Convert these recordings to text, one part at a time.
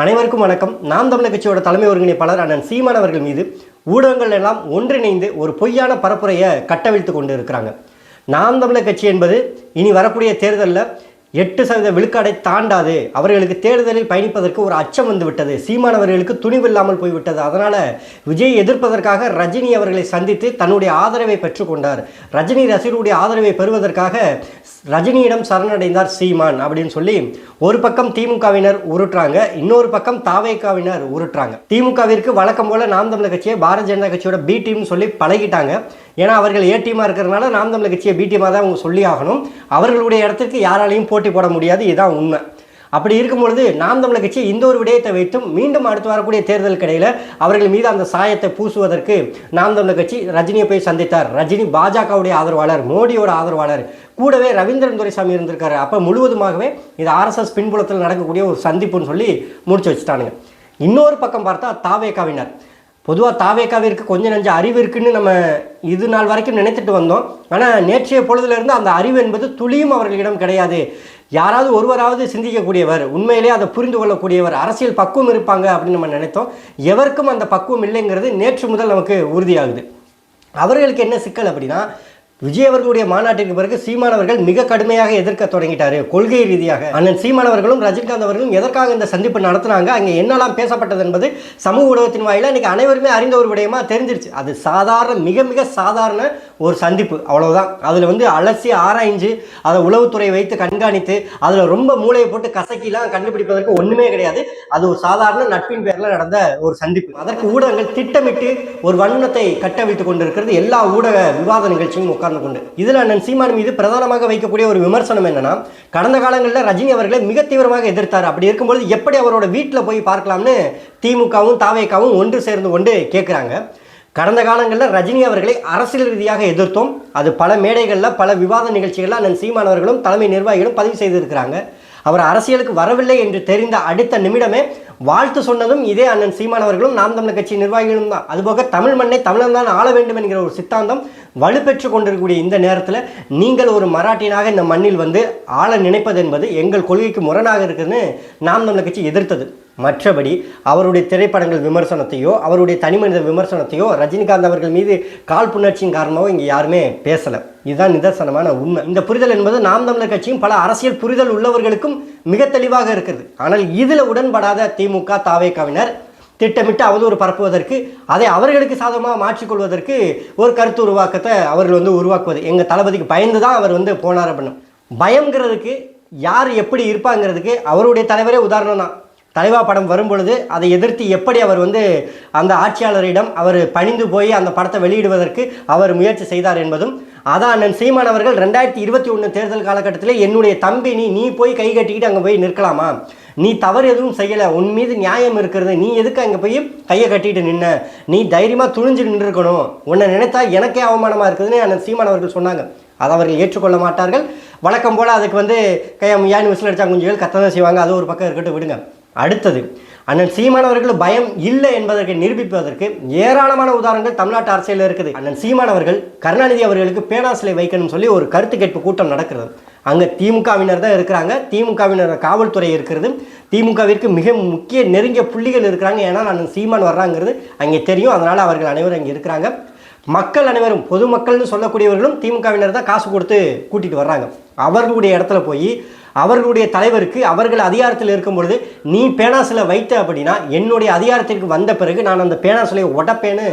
அனைவருக்கும் வணக்கம். நாம் தமிழர் கட்சியோட தலைமை ஒருங்கிணைப்பாளர் அண்ணன் சீமான் அவர்கள் மீது ஊடகங்கள் எல்லாம் ஒன்றிணைந்து ஒரு பொய்யான பரப்புரையை கட்டவிழ்த்து கொண்டு இருக்கிறாங்க நாம் தமிழர் கட்சி என்பது இனி வரக்கூடிய தேர்தலில் எட்டு சதவீத விழுக்காடை தாண்டாது. அவர்களுக்கு தேர்தலில் பயணிப்பதற்கு ஒரு அச்சம் வந்துவிட்டது. சீமானவர்களுக்கு சீமான் அவர்களுக்கு துணிவில்லாமல் போய்விட்டது. அதனால் விஜய் எதிர்ப்பதற்காக ரஜினி அவர்களை சந்தித்து தன்னுடைய ஆதரவை பெற்றுக்கொண்டார் ரஜினி ரசிகருடைய ஆதரவை பெறுவதற்காக ரஜினியிடம் சரணடைந்தார் சீமான் அப்படின்னு சொல்லி ஒரு பக்கம் திமுகவினர் உருட்டுறாங்க. இன்னொரு பக்கம் தாவேக்காவினர் உருட்டுறாங்க. திமுகவிற்கு வழக்கம் போல நாம் தமிழர் கட்சியை பாரதிய ஜனதா கட்சியோட பி டீம்னு சொல்லி பழகிட்டாங்க. ஏன்னா அவர்கள் ஏ டீமாக இருக்கிறதுனால நாம் தமிழ் கட்சியை பி டீமாக தான் அவங்க சொல்லி ஆகணும். அவர்களுடைய இடத்துக்கு யாராலையும் போட்டி போட முடியாது இதுதான் உண்மை. அப்படி இருக்கும் பொழுது நாம் தமிழர் கட்சி இந்த ஒரு விடயத்தை வைத்தும் மீண்டும் அடுத்து வரக்கூடிய தேர்தல் கிடையில் அவர்கள் மீது அந்த சாயத்தை பூசுவதற்கு நாம் தமிழர் கட்சி ரஜினியை போய் சந்தித்தார். ரஜினி பாஜகவுடைய ஆதரவாளர் மோடியோட ஆதரவாளர் கூடவே ரவீந்திரன் துரைசாமி இருந்திருக்காரு. அப்போ முழுவதுமாகவே இது ஆர்எஸ்எஸ் பின்புலத்தில் நடக்கக்கூடிய ஒரு சந்திப்புன்னு சொல்லி முடிச்சு வச்சுட்டானுங்க. இன்னொரு பக்கம் பார்த்தா தாவேகாவினர். பொதுவாக தாவேக்காவிற்கு கொஞ்சம் நஞ்ச அறிவு இருக்குன்னு நம்ம இது நாள் வரைக்கும் நினைத்துட்டு வந்தோம். ஆனால் நேற்றைய பொழுதுலேருந்து அந்த அறிவு என்பது துளியும் அவர்களிடம் கிடையாது. யாராவது ஒருவராவது சிந்திக்கக்கூடியவர் உண்மையிலே அதை புரிந்து கொள்ளக்கூடியவர் அரசியல் பக்குவம் இருப்பாங்க அப்படின்னு நம்ம நினைத்தோம். எவருக்கும் அந்த பக்குவம் இல்லைங்கிறது நேற்று முதல் நமக்கு உறுதியாகுது. அவர்களுக்கு என்ன சிக்கல் அப்படின்னா விஜய் அவர்களுடைய மாநாட்டிற்கு பிறகு சீமானவர்கள் மிக கடுமையாக எதிர்க்க தொடங்கிட்டாரு. கொள்கை ரீதியாக. அண்ணன் சீமானவர்களும் ரஜினிகாந்த் அவர்களும் எதற்காக இந்த சந்திப்பு நடத்தினாங்க அங்கே என்னெல்லாம் பேசப்பட்டது என்பது சமூக ஊடகத்தின் வாயில இன்னைக்கு அனைவருமே அறிந்த ஒரு விடயமா தெரிஞ்சிருச்சு. அது சாதாரண மிக மிக சாதாரண ஒரு சந்திப்பு. அவ்வளவுதான். அதில் வந்து அலசி ஆராய்ஞ்சு அதை உளவுத்துறை வைத்து கண்காணித்து அதில் ரொம்ப மூளையை போட்டு கசக்கிலாம் கண்டுபிடிப்பதற்கு ஒன்றுமே கிடையாது. அது ஒரு சாதாரண நட்பின் பேரில் நடந்த ஒரு சந்திப்பு. அதற்கு ஊடகங்கள் திட்டமிட்டு ஒரு வண்ணத்தை கட்டவிழ்த்து கொண்டிருக்கிறது. எல்லா ஊடக விவாத நிகழ்ச்சியும் உட்கார்ந்து கொண்டு இதில் அண்ணன் சீமான் மீது பிரதானமாக வைக்கக்கூடிய ஒரு விமர்சனம் என்னன்னா கடந்த காலங்களில் ரஜினி அவர்களை மிக தீவிரமாக எதிர்த்தார். அப்படி இருக்கும்போது எப்படி அவரோட வீட்டில் போய் பார்க்கலாம்னு திமுகவும் தாவேக்காவும் ஒன்று சேர்ந்து கொண்டு கேட்குறாங்க. கடந்த காலங்களில் ரஜினி அவர்களை அரசியல் ரீதியாக எதிர்த்தோம். அது பல மேடைகளில் பல விவாத நிகழ்ச்சிகளில் அண்ணன் சீமான் அவர்களும் தலைமை நிர்வாகிகளும் பதிவு செய்திருக்கிறாங்க. அவர் அரசியலுக்கு வரவில்லை என்று தெரிந்த அடுத்த நிமிடமே வாழ்த்து சொன்னதும் இதே அண்ணன் சீமான் அவர்களும் நாம் தமிழர் கட்சி நிர்வாகிகளும் தான். அதுபோக தமிழ் மண்ணை தமிழன் தான் ஆள வேண்டும் என்கிற ஒரு சித்தாந்தம் வலுப்பெற்று கொண்டிருக்கக்கூடிய இந்த நேரத்தில் நீங்கள் ஒரு மராட்டியனாக இந்த மண்ணில் வந்து ஆள நினைப்பது என்பது எங்கள் கொள்கைக்கு முரணாக இருக்குதுன்னு நாம் தமிழர் கட்சி எதிர்த்தது. மற்றபடி அவருடைய திரைப்படங்கள் விமர்சனத்தையோ அவருடைய தனிமனித விமர்சனத்தையோ ரஜினிகாந்த் அவர்கள் மீது கால் புணர்ச்சியின் காரணமாக இங்கே யாருமே பேசலை. இதுதான் நிதர்சனமான உண்மை. இந்த புரிதல் என்பது நாம் தமிழர் கட்சியும் பல அரசியல் புரிதல் உள்ளவர்களுக்கும் மிக தெளிவாக இருக்கிறது. ஆனால் இதில் உடன்படாத திமுக தாவேக்காவினர் திட்டமிட்டு அவதூறு பரப்புவதற்கு அதை அவர்களுக்கு சாதகமாக மாற்றிக்கொள்வதற்கு ஒரு கருத்து உருவாக்கத்தை அவர்கள் வந்து உருவாக்குவது. எங்கள் தளபதிக்கு பயந்து தான் அவர் வந்து போனார் அப்படின்னு பயங்கிறதுக்கு யார் எப்படி இருப்பாங்கிறதுக்கு அவருடைய தலைவரே உதாரணம் தான் தலைவா படம் வரும் பொழுது அதை எதிர்த்து எப்படி அவர் வந்து அந்த ஆட்சியாளரிடம் அவர் பணிந்து போய் அந்த படத்தை வெளியிடுவதற்கு அவர் முயற்சி செய்தார் என்பதும் அதான் அண்ணன் சீமான் அவர்கள் ரெண்டாயிரத்தி இருபத்தி ஒன்று தேர்தல் காலகட்டத்தில் என்னுடைய தம்பி நீ நீ போய் கை கட்டிக்கிட்டு அங்கே போய் நிற்கலாமா? நீ தவறு எதுவும் செய்யலை. உன் மீது நியாயம் இருக்கிறது. நீ எதுக்கு அங்கே போய் கையை கட்டிட்டு நின்ன? நீ தைரியமாக துணிஞ்சு நின்றுருக்கணும். உன்னை நினைத்தா எனக்கே அவமானமாக இருக்குதுன்னு அண்ணன் சீமான் அவர்கள் சொன்னாங்க. அதை அவர்கள் ஏற்றுக்கொள்ள மாட்டார்கள். வழக்கம் போல் அதுக்கு வந்து கையா யானு விசில் அடித்தா குஞ்சுகள் கத்ததான் செய்வாங்க. அது ஒரு பக்கம் இருக்கட்டும் விடுங்க. அடுத்தது அண்ணன் சீமான் அவர்கள் பயம் இல்லை என்பதற்கு நிரூபிப்பதற்கு ஏராளமான உதாரணங்கள் தமிழ்நாட்டு அரசியலில் இருக்குது. அண்ணன் சீமான் அவர்கள் கருணாநிதி அவர்களுக்கு பேனா சிலை வைக்கணும்னு சொல்லி ஒரு கருத்து கேட்பு கூட்டம் நடக்கிறது. அங்கே திமுகவினர் தான் இருக்கிறாங்க. திமுகவினர் காவல்துறை இருக்கிறது. திமுகவிற்கு மிக முக்கிய நெருங்கிய புள்ளிகள் இருக்கிறாங்க. ஏன்னா அண்ணன் சீமான் வர்றாங்கிறது அங்கே தெரியும். அதனால் அவர்கள் அனைவரும் அங்கே இருக்கிறாங்க. மக்கள் அனைவரும் பொதுமக்கள்னு சொல்லக்கூடியவர்களும் திமுகவினர் தான் காசு கொடுத்து கூட்டிகிட்டு வர்றாங்க. அவர்களுடைய இடத்துல போய் அவர்களுடைய தலைவருக்கு அவர்கள் அதிகாரத்தில் இருக்கும் பொழுது நீ பேனா சிலை வைத்த அப்படின்னா என்னுடைய அதிகாரத்திற்கு வந்த பிறகு நான் அந்த பேனா சிலையை உடப்பேன்னு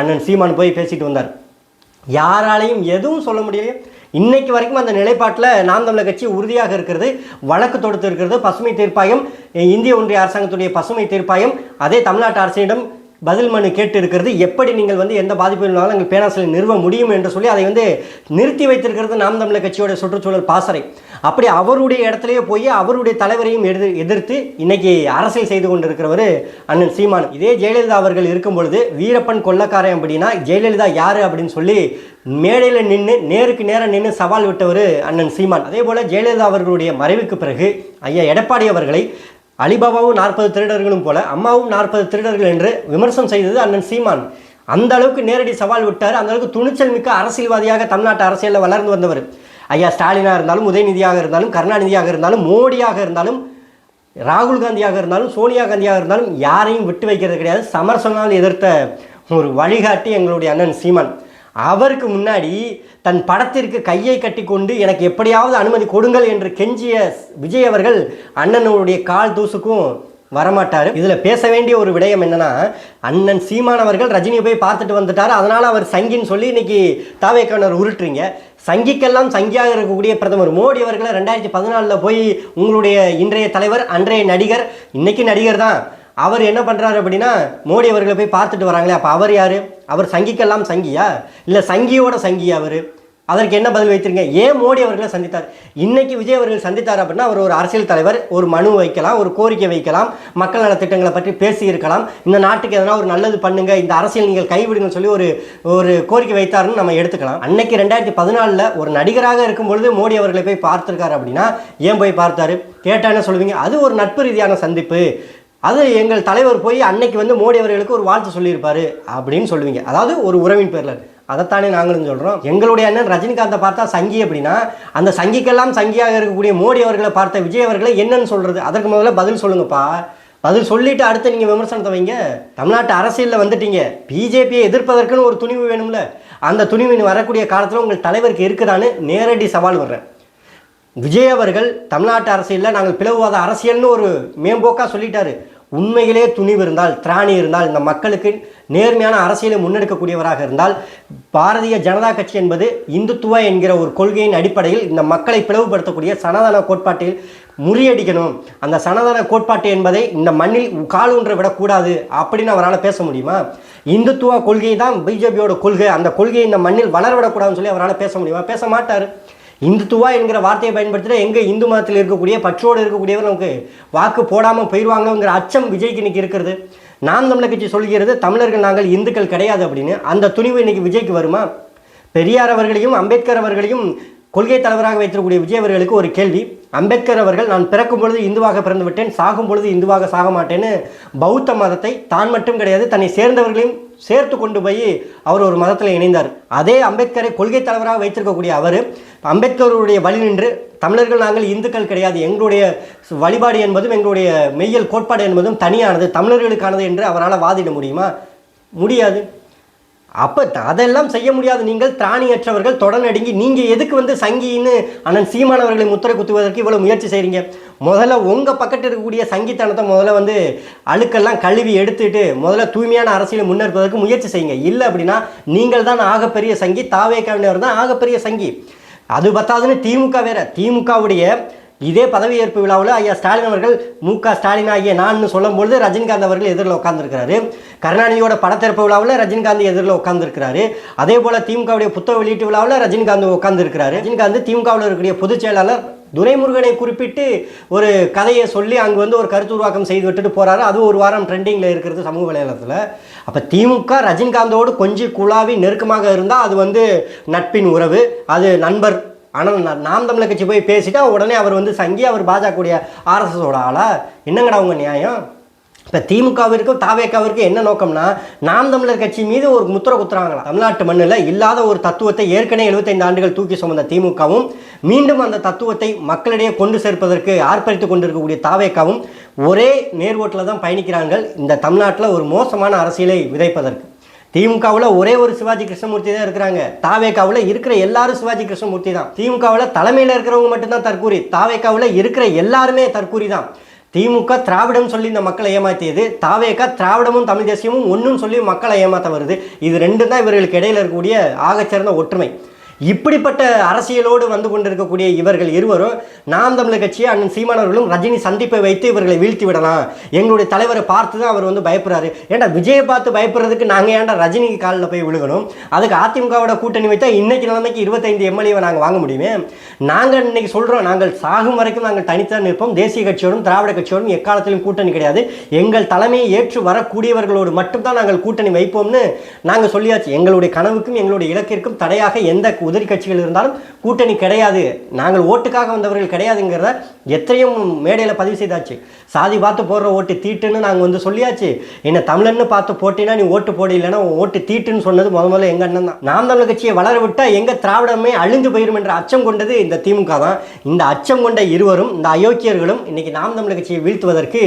அண்ணன் சீமான் போய் பேசிட்டு வந்தார். யாராலையும் எதுவும் சொல்ல முடியலையே. இன்னைக்கு வரைக்கும் அந்த நிலைப்பாட்டில் நாம் தமிழர் கட்சி உறுதியாக இருக்கிறது. வழக்கு தொடுத்து இருக்கிறது. பசுமை தீர்ப்பாயம் இந்திய ஒன்றிய அரசாங்கத்துடைய பசுமை தீர்ப்பாயம். அதே தமிழ்நாட்டு அரசிடம் பதில் மனு கேட்டு இருக்கிறது எப்படி நீங்கள் வந்து எந்த பாதிப்பு இருந்தாலும் எங்கள் பேனாசிலை நிறுவ முடியும் என்று சொல்லி அதை வந்து நிறுத்தி வைத்திருக்கிறது நாம் தமிழர் கட்சியோட சுற்றுச்சூழல் பாசறை. அப்படி அவருடைய இடத்துலயே போய் அவருடைய தலைவரையும் எதிர் எதிர்த்து இன்னைக்கு அரசியல் செய்து கொண்டிருக்கிறவர் அண்ணன் சீமான். இதே ஜெயலலிதா அவர்கள் இருக்கும் பொழுது வீரப்பன் கொள்ளக்காரன் அப்படின்னா ஜெயலலிதா யாரு அப்படின்னு சொல்லி மேடையில் நின்று நேருக்கு நேரம் நின்று சவால் விட்டவர் அண்ணன் சீமான். அதே போல் ஜெயலலிதா அவர்களுடைய மறைவுக்கு பிறகு ஐயா எடப்பாடி அவர்களை அலிபாபாவும் நாற்பது திருடர்களும் போல அம்மாவும் நாற்பது திருடர்கள் என்று விமர்சனம் செய்தது அண்ணன் சீமான். அந்த அளவுக்கு நேரடி சவால் விட்டார். அந்த அளவுக்கு துணிச்சல் மிக்க அரசியல்வாதியாக தமிழ்நாட்டு அரசியலில் வளர்ந்து வந்தவர். ஐயா ஸ்டாலினாக இருந்தாலும் உதயநிதியாக இருந்தாலும் கருணாநிதியாக இருந்தாலும் மோடியாக இருந்தாலும் ராகுல் காந்தியாக இருந்தாலும் சோனியா காந்தியாக இருந்தாலும் யாரையும் விட்டு வைக்கிறது கிடையாது. சமரசனால் எதிர்த்த ஒரு வழிகாட்டி எங்களுடைய அண்ணன் சீமான். அவருக்கு முன்னாடி தன் படத்திற்கு கையை கட்டிக்கொண்டு எனக்கு எப்படியாவது அனுமதி கொடுங்கள் என்று கெஞ்சிய விஜய் அவர்கள் அண்ணனுடைய கால் தூசுக்கும் வரமாட்டார். இதில் பேச வேண்டிய ஒரு விடயம் என்னன்னா அண்ணன் சீமானவர்கள் ரஜினியை போய் பார்த்துட்டு வந்துட்டார். அதனால் அவர் சங்கின்னு சொல்லி இன்னைக்கு தாவேக்கானர் உருட்டுறீங்க. சங்கிக்கெல்லாம் சங்கியாக இருக்கக்கூடிய பிரதமர் மோடி அவர்களை ரெண்டாயிரத்தி பதினாலில் போய் உங்களுடைய இன்றைய தலைவர் அன்றைய நடிகர் இன்னைக்கு நடிகர் தான். அவர் என்ன பண்ணுறாரு அப்படின்னா மோடி அவர்களை போய் பார்த்துட்டு வராங்களே அப்போ அவர் யார்? அவர் சங்கிக்கெல்லாம் சங்கியா? இல்லை சங்கியோட சங்கியா அவர்? அதற்கு என்ன பதில் வைத்திருங்க? ஏன் மோடி அவர்களை சந்தித்தார். இன்னைக்கு விஜய் அவர்கள் சந்தித்தார் அப்படின்னா அவர் ஒரு அரசியல் தலைவர் ஒரு மனு வைக்கலாம் ஒரு கோரிக்கை வைக்கலாம் மக்கள் நலத்திட்டங்களை பற்றி பேசி இருக்கலாம் இந்த நாட்டுக்கு எதனா ஒரு நல்லது பண்ணுங்க இந்த அரசியல் நீங்கள் கைவிடுங்கன்னு சொல்லி ஒரு ஒரு கோரிக்கை வைத்தாருன்னு நம்ம எடுத்துக்கலாம். அன்னைக்கு ரெண்டாயிரத்தி பதினாலில் ஒரு நடிகராக இருக்கும் பொழுது மோடி அவர்களை போய் பார்த்திருக்காரு அப்படின்னா ஏன் போய் பார்த்தாரு? கேட்டான்னு சொல்லுவீங்க? அது ஒரு நட்பு ரீதியான சந்திப்பு. அது எங்கள் தலைவர் போய் அன்னைக்கு வந்து மோடி அவர்களுக்கு ஒரு வாழ்த்து சொல்லியிருப்பாரு அப்படின்னு சொல்லுவீங்க. அதாவது ஒரு உறவின் பேரில் அதைத்தானே நாங்களும் சொல்கிறோம் எங்களுடைய அண்ணன் ரஜினிகாந்தை பார்த்தா சங்கி அப்படின்னா அந்த சங்கிக்கெல்லாம் சங்கியாக இருக்கக்கூடிய மோடி அவர்களை பார்த்த விஜய் அவர்களை என்னன்னு சொல்கிறது அதற்கு முதல்ல பதில் சொல்லுங்கப்பா. பதில் சொல்லிட்டு அடுத்து நீங்கள் விமர்சனத்தை வைங்க. தமிழ்நாட்டு அரசியலில் வந்துட்டீங்க. பிஜேபியை எதிர்ப்பதற்குன்னு ஒரு துணிவு வேணும்ல. அந்த துணிவு வரக்கூடிய காலத்தில் உங்கள் தலைவருக்கு இருக்குதான்னு நேரடி சவால் வர்றேன். விஜய் அவர்கள் தமிழ்நாட்டு அரசியலில் நாங்கள் பிளவுவாத அரசியல்னு ஒரு மேம்போக்காக சொல்லிட்டாரு. உண்மையிலே துணிவு இருந்தால் திராணி இருந்தால் இந்த மக்களுக்கு நேர்மையான அரசியலை முன்னெடுக்கக்கூடியவராக இருந்தால் பாரதிய ஜனதா கட்சி என்பது இந்துத்துவ என்கிற ஒரு கொள்கையின் அடிப்படையில் இந்த மக்களை பிளவுபடுத்தக்கூடிய சனாதன கோட்பாட்டில் முறியடிக்கணும். அந்த சனாதன கோட்பாட்டு என்பதை இந்த மண்ணில் கால் ஊன்ற விடக்கூடாது அப்படின்னு அவரால் பேச முடியுமா? இந்துத்துவ கொள்கை தான் பிஜேபியோட கொள்கை. அந்த கொள்கையை இந்த மண்ணில் வளர விடக்கூடாதுன்னு சொல்லி அவரால் பேச முடியுமா? பேச மாட்டார். இந்துத்துவா என்கிற வார்த்தையை பயன்படுத்தினா எங்கே இந்து மதத்தில் இருக்கக்கூடிய பற்றோடு இருக்கக்கூடியவர் நமக்கு வாக்கு போடாமல் போயிடுவாங்களோங்கிற அச்சம் விஜய்க்கு இன்னைக்கு இருக்கிறது. நாம் தமிழர் கட்சி சொல்கிறது தமிழர்கள் நாங்கள் இந்துக்கள் கிடையாது அப்படின்னு. அந்த துணிவு இன்னைக்கு விஜய்க்கு வருமா? பெரியார் அவர்களையும் அம்பேத்கர் அவர்களையும் கொள்கை தலைவராக வைத்திருக்கக்கூடிய விஜய் அவர்களுக்கு ஒரு கேள்வி. அம்பேத்கர் அவர்கள் நான் பிறக்கும் பொழுது இந்துவாக பிறந்து விட்டேன் சாகும் பொழுது இந்துவாக சாக மாட்டேன்னு பௌத்த மதத்தை தான் மட்டும் கிடையாது தன்னை சேர்ந்தவர்களையும் சேர்த்து கொண்டு போய் அவர் ஒரு மதத்தில் இணைந்தார். அதே அம்பேத்கரை கொள்கை தலைவராக வைத்திருக்கக்கூடிய அவர் அம்பேத்கருடைய வழி நின்று தமிழர்கள் நாங்கள் இந்துக்கள் கிடையாது எங்களுடைய வழிபாடு என்பதும் எங்களுடைய மெய்யல் கோட்பாடு என்பதும் தனியானது தமிழர்களுக்கானது என்று அவரால் வாதிட முடியுமா? முடியாது. அப்போ அதெல்லாம் செய்ய முடியாது. நீங்கள் திராணியற்றவர்கள் தொடர்நடுங்கி நீங்கள் எதுக்கு வந்து சங்கின்னு அண்ணன் சீமானவர்களை முத்திரை குத்துவதற்கு இவ்வளோ முயற்சி செய்கிறீங்க முதல்ல உங்கள் பக்கத்தில் இருக்கக்கூடிய சங்கித்தனத்தை முதல்ல வந்து அழுக்கெல்லாம் கழுவி எடுத்துட்டு முதல்ல தூய்மையான அரசியலை முன்னெடுப்பதற்கு முயற்சி செய்யுங்க. இல்லை அப்படின்னா நீங்கள் தான் ஆகப்பெரிய சங்கி தாவே கவிஞர் தான் ஆகப்பெரிய சங்கி. அது பத்தாதுன்னு திமுக வேற. திமுகவுடைய இதே பதவியேற்பு விழாவில் ஐயா ஸ்டாலின் அவர்கள் மு க ஸ்டாலின் ஆகிய நான் சொல்லும்பொழுது ரஜினிகாந்த் அவர்கள் எதிரில் உட்காந்துருக்கிறாரு கருணாநிதியோட படத்திறப்பு விழாவில் ரஜினிகாந்த் எதிரில் உட்காந்துருக்கிறாரு அதே போல் திமுகவுடைய புத்தக வெளியீட்டு விழாவில் ரஜினிகாந்த் உட்காந்துருக்கிறாரு ரஜினிகாந்த் திமுகவில் இருக்கக்கூடிய பொதுச் செயலாளர் துரைமுருகனை குறிப்பிட்டு ஒரு கதையை சொல்லி அங்கே வந்து ஒரு கருத்து உருவாக்கம் செய்து விட்டுட்டு போகிறாரு அது ஒரு வாரம் ட்ரெண்டிங்கில் இருக்கிறது சமூக வலைதளத்தில். அப்போ திமுக ரஜினிகாந்தோடு கொஞ்சம் குழாவி நெருக்கமாக இருந்தால் அது வந்து நட்பின் உறவு அது நண்பர் ஆனால் நாம் தமிழர் கட்சி போய் பேசிட்டா உடனே அவர் வந்து சங்கி அவர் பாஜகவுடைய ஆர்எஸ்எஸோட ஆளா? என்னங்கடா உங்கள் நியாயம்? இப்போ திமுகவிற்கும் தாவேக்காவிற்கும் என்ன நோக்கம்னா நாம் தமிழர் கட்சி மீது ஒரு முத்திரை குத்துறாங்களா தமிழ்நாட்டு மண்ணில் இல்லாத ஒரு தத்துவத்தை ஏற்கனவே 75 ஆண்டுகள் தூக்கி சுமந்த திமுகவும் மீண்டும் அந்த தத்துவத்தை மக்களிடையே கொண்டு சேர்ப்பதற்கு ஆர்ப்பரித்து கொண்டிருக்கக்கூடிய தாவேக்காவும் ஒரே நேர்வோட்டில் தான் பயணிக்கிறார்கள். இந்த தமிழ்நாட்டில் ஒரு மோசமான அரசியலை விதைப்பதற்கு. திமுகவில் ஒரே ஒரு சிவாஜி கிருஷ்ணமூர்த்தி தான் இருக்கிறாங்க. தாவேக்காவில் இருக்கிற எல்லாரும் சிவாஜி கிருஷ்ணமூர்த்தி தான். திமுகவில் தலைமையில் இருக்கிறவங்க மட்டும்தான் தற்கூரி. தாவேக்காவில் இருக்கிற எல்லாருமே தற்கூரி தான். திமுக திராவிடம் சொல்லி இந்த மக்களை ஏமாத்தியது. தாவேக்கா திராவிடமும் தமிழ் தேசியமும் ஒன்றும் சொல்லி மக்களை ஏமாற்ற வருது. இது ரெண்டும் தான் இவர்களுக்கு இடையில் இருக்கக்கூடிய ஆகச்சிறந்த ஒற்றுமை. இப்படிப்பட்ட அரசியலோடு வந்து கொண்டிருக்கக்கூடிய இவர்கள் இருவரும் நாம் தமிழர் கட்சி அண்ணன் சீமானவர்களும் ரஜினி சந்திப்பை வைத்து இவர்களை வீழ்த்தி விடலாம். எங்களுடைய தலைவரை பார்த்து தான் அவர் வந்து பயப்படுறாரு. ஏன்டா விஜயை பார்த்து பயப்படுறதுக்கு நாங்கள் ஏன்டா ரஜினிக்கு காலில் போய் விழுகணும்? அதுக்கு அதிமுகவோட கூட்டணி வைத்தா இன்னைக்கு நிலைமைக்கு இருபத்தைந்து எம்எல்ஏவை நாங்கள் வாங்க முடியுமே? நாங்கள் இன்னைக்கு சொல்கிறோம் நாங்கள் சாகும் வரைக்கும் நாங்கள் தனித்தான் நிற்போம். தேசிய கட்சியோடும் திராவிட கட்சியோடும் எக்காலத்திலும் கூட்டணி கிடையாது. எங்கள் தலைமையை ஏற்று வரக்கூடியவர்களோடு மட்டும்தான் நாங்கள் கூட்டணி வைப்போம்னு நாங்கள் சொல்லியாச்சு. எங்களுடைய கனவுக்கும் எங்களுடைய இலக்கிற்கும் தடையாக எந்த உதிரி கட்சிகள் இருந்தாலும் கூட்டணி கிடையாது. நாங்கள் ஓட்டுக்காக வந்தவர்கள் கிடையாதுங்கிறத எத்தனையும் மேடையில் பதிவு செய்தாச்சு. சாதி பார்த்து போடுற ஓட்டு தீட்டுன்னு நாங்கள் வந்து சொல்லியாச்சு. என்ன தமிழன்னு பார்த்து போட்டினா நீ ஓட்டு போடலைன்னா ஓட்டு தீட்டுன்னு சொன்னது முத முதல்ல எங்கள் அண்ணன் தான். நாம் தமிழர் கட்சியை வளர விட்டால் எங்கள் திராவிடமே அழிந்து போயிடும் என்ற அச்சம் கொண்டது இந்த திமுக தான். இந்த அச்சம் கொண்ட இருவரும் இந்த அயோக்கியர்களும் இன்றைக்கி நாம் தமிழர் கட்சியை வீழ்த்துவதற்கு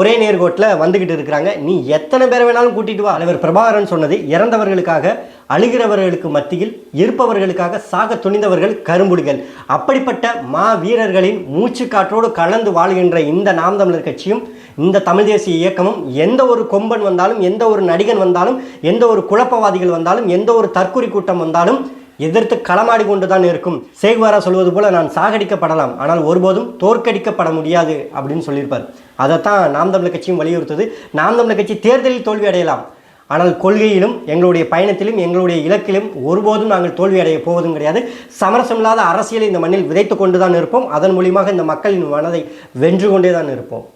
ஒரே நேர்கோட்டில் வந்துக்கிட்டு இருக்கிறாங்க. நீ எத்தனை பேர் வேணாலும் கூட்டிகிட்டு வா. தலைவர் பிரபாகரன் சொன்னது இறந்தவர்களுக்காக அழுகிறவர்களுக்கு மத்தியில் இருப்பவர்களுக்காக சாக துணிந்தவர்கள் கரும்புடிகள் அப்படிப்பட்ட மா வீரர்களின் மூச்சு காற்றோடு கலந்து வாழ்கின்ற இந்த நாம் தமிழர் கட்சியும் இந்த தமிழ் தேசிய இயக்கமும் எந்த ஒரு கொம்பன் வந்தாலும் எந்த ஒரு நடிகன் வந்தாலும் எந்த ஒரு குழப்பவாதிகள் வந்தாலும் எந்த ஒரு தற்குறி கூட்டம் வந்தாலும் எதிர்த்து களமாடி கொண்டு தான் இருக்கும். சேகுவாரா சொல்வது போல நான் சாகடிக்கப்படலாம். ஆனால் ஒருபோதும் தோற்கடிக்கப்பட முடியாது அப்படின்னு சொல்லியிருப்பார். அதைத்தான் நாம் தமிழர் கட்சியும் வலியுறுத்தது. நாம் தமிழர் கட்சி தேர்தலில் தோல்வி அடையலாம். ஆனால் கொள்கையிலும் எங்களுடைய பயணத்திலும் எங்களுடைய இலக்கிலும் ஒருபோதும் நாங்கள் தோல்வி அடைய போவதும் கிடையாது. சமரசமில்லாத அரசியலை இந்த மண்ணில் விதைத்து கொண்டு தான் இருப்போம். அதன் மூலியமாக இந்த மக்களின் மனதை வென்று கொண்டே தான் இருப்போம்.